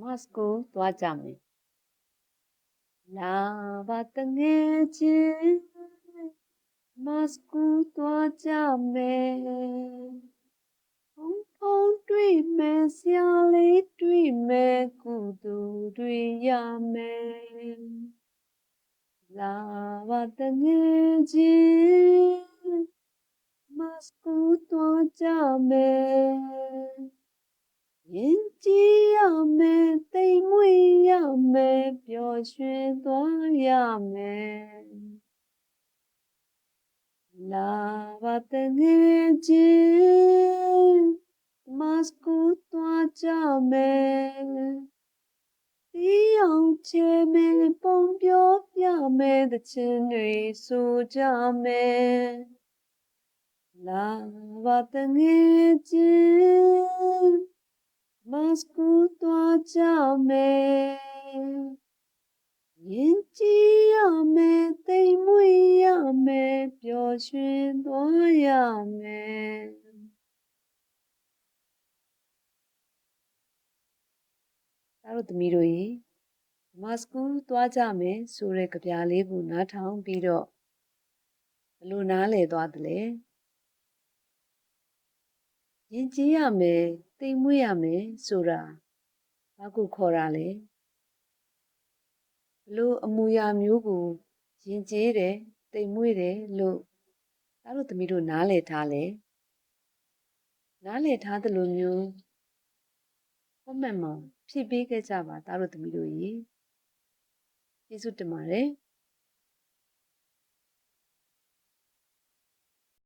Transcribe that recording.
မတ်စကိုသွားကြမယ်လာပါတငယ်ချင်းမတ်စကိုသွားကြမယ်ဖုံဖုံတွေ့မယ်ဆရာလေးတွေ့မယ်ကုသိုလ်တွေရမယ်လာပါတငယ်ချင်းမတ်စကို ရွှင်သွားရမယ်လာပါတငယ်ချင်းမတ်စကိုသွားကြမယ်ဒီအောင်ချေမယ်ပုံပြောပြမယ်တချင်တွေဆိုကြမယ်လာပါတငယ်ချင်းမတ်စကိုသွား ရွှင်သွားရမယ်သားတို့သမီးတို့ရေမတ်စကူသွားကြမယ်ဆိုတဲ့ကြပြားလေးကိုနားထောင်ပြီးတော့ဘယ်လိုနားလည်သွားသလဲရင်ကြည်ရမယ်တိမ်မွေ့ရမယ်ဆိုတာဘာကိုခေါ်တာလဲဘလို့အမူအရာမျိုးကိုရင်ကျေးတယ်တိမ်မွေ့တယ်လို့ သားတို့သမီးတို့နားလည်ထားလဲနားလည်ထားသလိုမျိုး comment မှာဖြည့်ပေးခဲ့ကြပါသားတို့သမီးတို့ရေကျေးဇူးတင်ပါတယ်